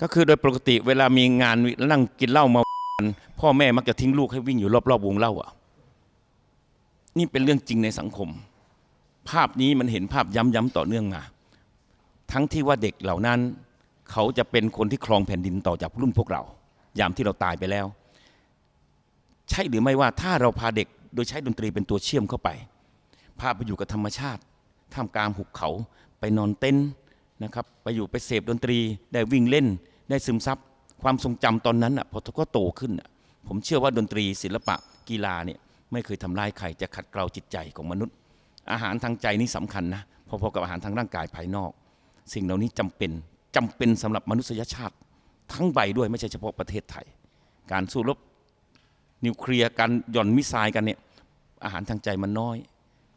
ก็คือโดยปกติเวลามีงานนั่งกินเหล้ามาพ่อแม่มักจะทิ้งลูกให้วิ่งอยู่รอบๆวงเหล้าอะ นี่เป็นเรื่องจริงในสังคม ภาพนี้มันเห็นภาพย้ำๆต่อเนื่องมาทั้งที่ว่าเด็กเหล่านั้น เขาจะเป็นคนที่ครองแผ่นดินต่อจากรุ่นพวกเรา ยามที่เราตายไปแล้ว ใช่หรือไม่ว่าถ้าเราพาเด็กโดยใช้ดนตรีเป็นตัวเชื่อมเข้าไป พาไปอยู่กับธรรมชาติท่ามกลางหุบเขาไปนอนเต็นนะครับ ไปอยู่ไปเสพดนตรีได้วิ่งเล่น ได้ซึมซับความทรงจำตอนนั้นอะพอก็โตขึ้นอะผมเชื่อว่าดนตรีศิลปะกีฬาเนี่ยไม่เคยทำร้ายใครจะขัดเกลาจิตใจของมนุษย์ อาหารทางใจนี่สำคัญนะพอๆกับอาหารทางร่างกายภายนอก สิ่งเหล่านี้จำเป็นจำเป็นสำหรับมนุษยชาติ ทั้งใบด้วยไม่ใช่เฉพาะประเทศไทย การสู้รบนิวเคลียร์การหย่อนมิสไซล์กันเนี่ยอาหารทางใจมันน้อย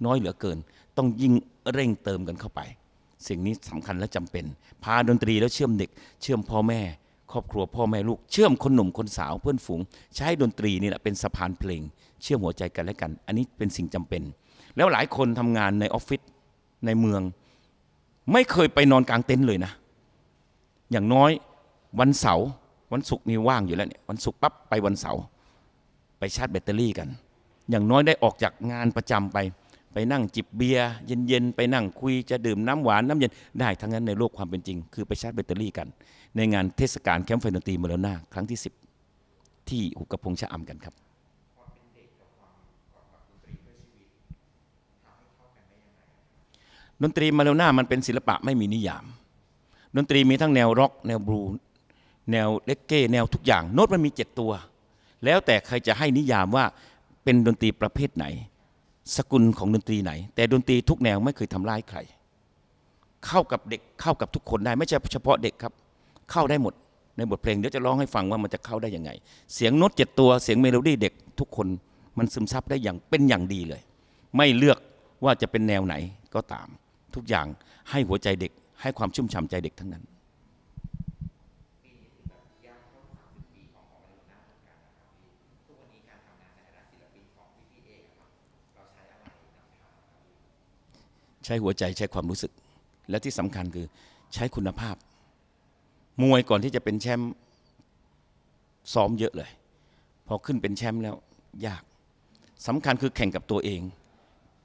น้อยเหลือเกิน ต้องยิ่งเร่งเติมกันเข้าไป สิ่งนี้สำคัญและจำเป็น พาดนตรีแล้วเชื่อมเด็ก เชื่อมพ่อแม่ ครอบครัวพ่อแม่ลูก เชื่อมคนหนุ่มคนสาวเพื่อนฝูง ใช้ดนตรีนี่แหละเป็นสะพานเพลง เชื่อมหัวใจกันและกัน อันนี้เป็นสิ่งจำเป็น แล้วหลายคนทำงานในออฟฟิศในเมือง ไม่เคยไปนอนกลางเต็นท์เลยนะ อย่างน้อยวันเสาร์วันศุกร์นี่ว่างอยู่แล้วเนี่ยวันศุกร์ปั๊บไปวันเสาร์ไปชาร์จแบตเตอรี่กัน อย่างน้อยได้ออกจากงานประจำไป ไปนั่งจิบเบียร์เย็นๆ ไปนั่งคุยจะดื่มน้ำหวานน้ำเย็นได้ทั้งนั้นในโลกความเป็นจริง คือไปชาร์จแบตเตอรี่กัน ในงานเทศกาลแคมป์ไฟดนตรีเมอร์นาครั้งที่ 10 ที่หุบกระพงชะอำกันครับดนตรีมาเลวน่ามันเป็นศิลปะไม่มีนิยาม ดนตรีมีทั้งแนวร็อก แนวบลูแนวเลกเก้แนวทุกอย่าง โน้ตมันมีเจ็ดตัว แล้วแต่ใครจะให้นิยามว่าเป็นดนตรีประเภทไหน สกุลของดนตรีไหน แต่ดนตรีทุกแนวไม่เคยทำร้ายใคร เข้ากับเด็กเข้ากับทุกคนได้ไม่ใช่เฉพาะเด็กครับ เข้าได้หมดในบทเพลงเดี๋ยวจะร้องให้ฟังว่ามันจะเข้าได้ยังไง เสียงโน้ตเจ็ดตัวเสียงเมโลดี้เด็กทุกคนมันซึมซับได้อย่างเป็นอย่างดีเลย ไม่เลือกว่าจะเป็นแนวไหนก็ตาม ทุกอย่างให้หัวใจเด็กให้ความชุ่มฉ่ำใจเด็กทั้งนั้น ใช้หัวใจใช้ความรู้สึก และที่สำคัญคือใช้คุณภาพ มวยก่อนที่จะเป็นแชมป์ซ้อมเยอะเลย พอขึ้นเป็นแชมป์แล้วยากสำคัญคือแข่งกับตัวเอง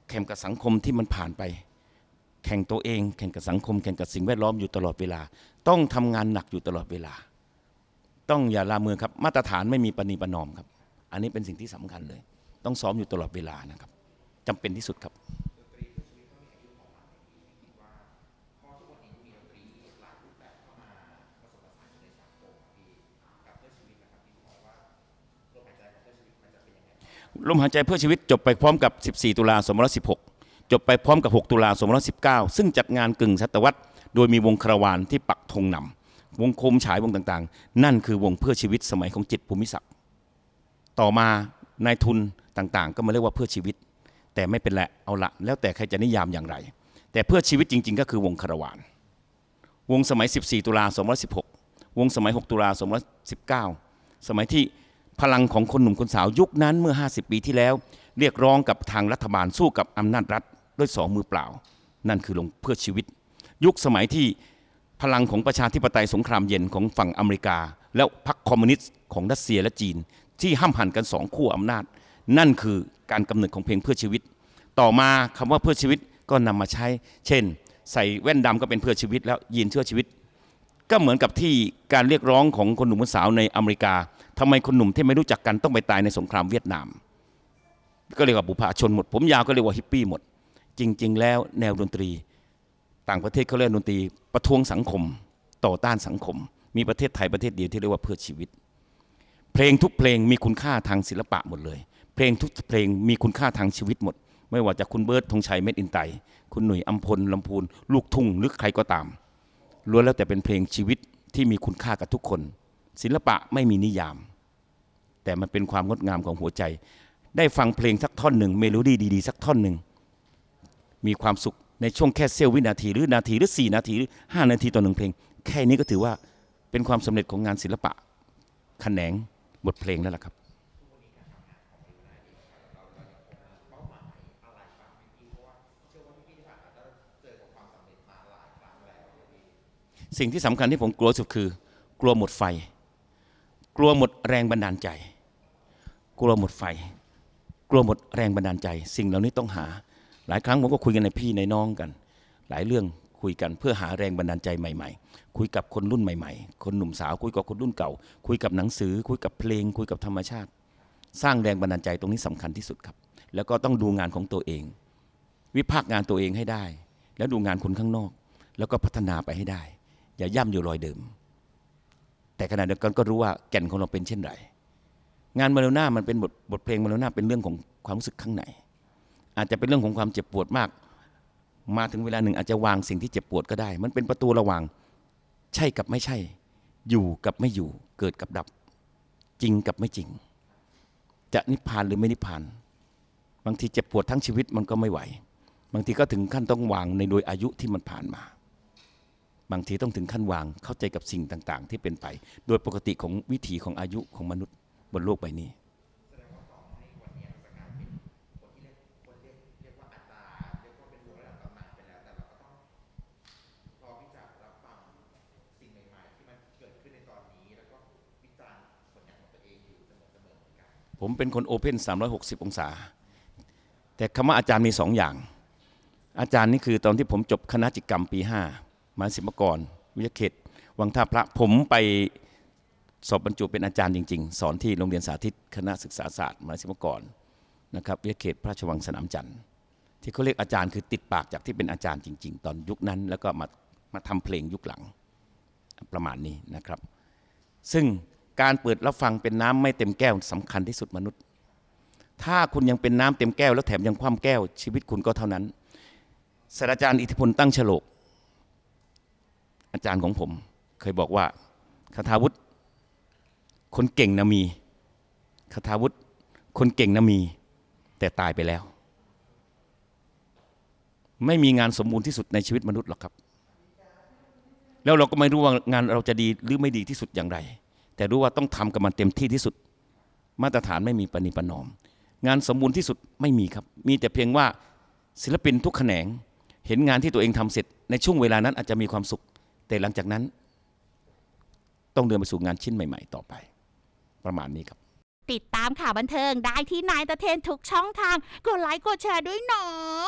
แข่งกับสังคมที่มันผ่านไป แข่งตัวเอง แข่งกับสังคม แข่งกับสิ่งแวดล้อมอยู่ตลอดเวลา ต้องทำงานหนักอยู่ตลอดเวลา ต้องอย่าลาเมือครับ มาตรฐานไม่มีปณีประนอมครับ อันนี้เป็นสิ่งที่สำคัญเลย ต้องซ้อมอยู่ตลอดเวลานะครับจำเป็นที่สุดครับ ลมหายใจเพื่อชีวิตจบไปพร้อมกับ 14 ตุลา2516 จบไปพร้อมกับ 6 ตุลา2519 ซึ่งจัดงานกึ่งศตวรรษ โดยมีวงคาราวานที่ปักธงนำวงโคมฉายวงต่างๆ นั่นคือวงเพื่อชีวิตสมัยของจิตภูมิศักดิ์ต่อมานายทุนต่างๆ ก็มาเรียกว่าเพื่อชีวิต แต่ไม่เป็นแหละเอาละแล้วแต่ใครจะนิยามอย่างไร แต่เพื่อชีวิตจริง ๆ ก็คือวงคาราวานวงสมัย 14 ตุลา2516 วงสมัย 6 ตุลา2519 สมัยที่ พลังของคนหนุ่มคนสาวยุคนั้นเมื่อ 50 ปีที่แล้ว เรียกร้องกับทางรัฐบาลสู้กับอำนาจรัฐด้วยสองมือเปล่า นั่นคือลงเพื่อชีวิต ยุคสมัยที่พลังของประชาธิปไตยสงครามเย็นของฝั่งอเมริกา แล้วพรรคคอมมิวนิสต์ของรัสเซียและจีน ที่ห้ามหันกันสองขั้วอำนาจ นั่นคือการกำเนิดของเพลงเพื่อชีวิต ต่อมาคำว่าเพื่อชีวิตก็นำมาใช้ เช่น ใส่แว่นดำก็เป็นเพื่อชีวิต แล้วยีนเชื่อชีวิต ก็เหมือนกับที่การเรียกร้องของคนหนุ่มสาวในอเมริกาทำไมคนหนุ่มที่ไม่รู้จักกันต้องไปตายในสงครามเวียดนาม ก็เรียกว่าบุพชนหมด ผมยาวก็เรียกว่าฮิปปี้หมด จริง ๆ แล้วแนวดนตรี ต่างประเทศเขาเรียกดนตรีประท้วงสังคม ต่อต้านสังคม มีประเทศไทยประเทศเดียวที่เรียกว่าเพื่อชีวิต เพลงทุกเพลงมีคุณค่าทางศิลปะหมดเลย เพลงทุกเพลงมีคุณค่าทางชีวิตหมด ไม่ว่าจะคุณเบิร์ตธงชัยเม็ดอินไต คุณหนุ่ยอัมพลลำพูนลูกทุ่งหรือใครก็ตาม ล้วนแล้วแต่เป็นเพลงชีวิตที่มีคุณค่ากับทุกคน ศิลปะไม่มีนิยาม แต่มันเป็นความงดงามของหัวใจ ได้ฟังเพลงสักท่อนหนึ่งเมโลดี้ดีๆ สักท่อนหนึ่งมีความสุขในช่วงแค่เสี้ยววินาทีหรือนาทีหรือ4นาทีหรือ5นาทีต่อหนึ่งเพลง แค่นี้ก็ถือว่าเป็นความสำเร็จของงานศิลปะแขนงบทเพลงแล้วล่ะครับ สิ่งที่สำคัญที่ผมกลัวสุดคือ กลัวหมดไฟ กลัวหมดแรงบันดาลใจ กลัวหมดไฟ กลัวหมดแรงบันดาลใจ สิ่งเหล่านี้ต้องหา หลายครั้งผมก็คุยกันในพี่ในน้องกัน หลายเรื่องคุยกันเพื่อหาแรงบันดาลใจใหม่ ๆ คุยกับคนรุ่นใหม่ ๆ คนหนุ่มสาวคุยกับคนรุ่นเก่า คุยกับหนังสือ คุยกับเพลง คุยกับธรรมชาติ สร้างแรงบันดาลใจตรงนี้สำคัญที่สุดครับ แล้วก็ต้องดูงานของตัวเอง วิพากษ์งานตัวเองให้ได้ แล้วดูงานคนข้างนอก แล้วก็พัฒนาไปให้ได้ อย่าย่ำอยู่รอยเดิม แต่ขณะเดียวกันก็รู้ว่าแก่นของเราเป็นเช่นไร งานมาโลน่ามันเป็นบทบทเพลงมาโลน่าเป็นเรื่องของความรู้สึกข้างใน อาจจะเป็นเรื่องของความเจ็บปวดมาก มาถึงเวลาหนึ่งอาจจะวางสิ่งที่เจ็บปวดก็ได้ มันเป็นประตูระหว่างใช่กับไม่ใช่ อยู่กับไม่อยู่ เกิดกับดับ จริงกับไม่จริง จะนิพพานหรือไม่นิพพาน บางทีเจ็บปวดทั้งชีวิตมันก็ไม่ไหว บางทีก็ถึงขั้นต้องวางในโดยอายุที่มันผ่านมา บางทีต้องถึงขั้นวางเข้าใจกับสิ่งต่างๆ ที่เป็นไป โดยปกติของวิถีของอายุของมนุษย์บนโลกใบนี้ผมเป็นคนโอเพน360 องศา แต่คำว่าอาจารย์มีสองอย่าง อาจารย์นี่คือตอนที่ผมจบคณะจิตกรรมปี 5 มาศิลปกรวิทยาเขตวังท่าพระผมไปสอบบรรจุเป็นอาจารย์จริง ๆ สอนที่โรงเรียนสาธิตคณะศึกษาศาสตร์มหาศิลปกรนะครับวิทยาเขตพระราชวังสนามจันทร์ที่เขาเรียกอาจารย์คือติดปากจากที่เป็นอาจารย์จริง ๆ ตอนยุคนั้น แล้วก็มามาทำเพลงยุคหลังประมาณนี้นะครับ ซึ่งการเปิดรับฟังเป็นน้ำไม่เต็มแก้วสำคัญที่สุดมนุษย์ ถ้าคุณยังเป็นน้ำเต็มแก้ว แล้วแถมยังคว่ำแก้วชีวิตคุณก็เท่านั้นศาสตราจารย์อิทธิพลตั้งฉลก อาจารย์ของผม เคยบอกว่าคาถาวุฒิคนเก่งนะมีคาถาวุฒิคนเก่งนะมี แต่ตายไปแล้ว ไม่มีงานสมบูรณ์ที่สุดในชีวิตมนุษย์หรอกครับ แล้วเราก็ไม่รู้ว่างานเราจะดีหรือไม่ดีที่สุดอย่างไร แต่รู้ว่าต้องทำกับมันเต็มที่ที่สุด มาตรฐานไม่มีปณิประนอม งานสมบูรณ์ที่สุดไม่มีครับ มีแต่เพียงว่าศิลปินทุกแขนง เห็นงานที่ตัวเองทำเสร็จ ในช่วงเวลานั้นอาจจะมีความสุข แต่หลังจากนั้น ต้องเดินไปสู่งานชิ้นใหม่ ๆ ต่อไป ประมาณนี้ครับ ติดตามข่าวบันเทิงได้ที่นายตะเทนทุกช่องทาง กดไลค์กดแชร์ด้วยเนาะ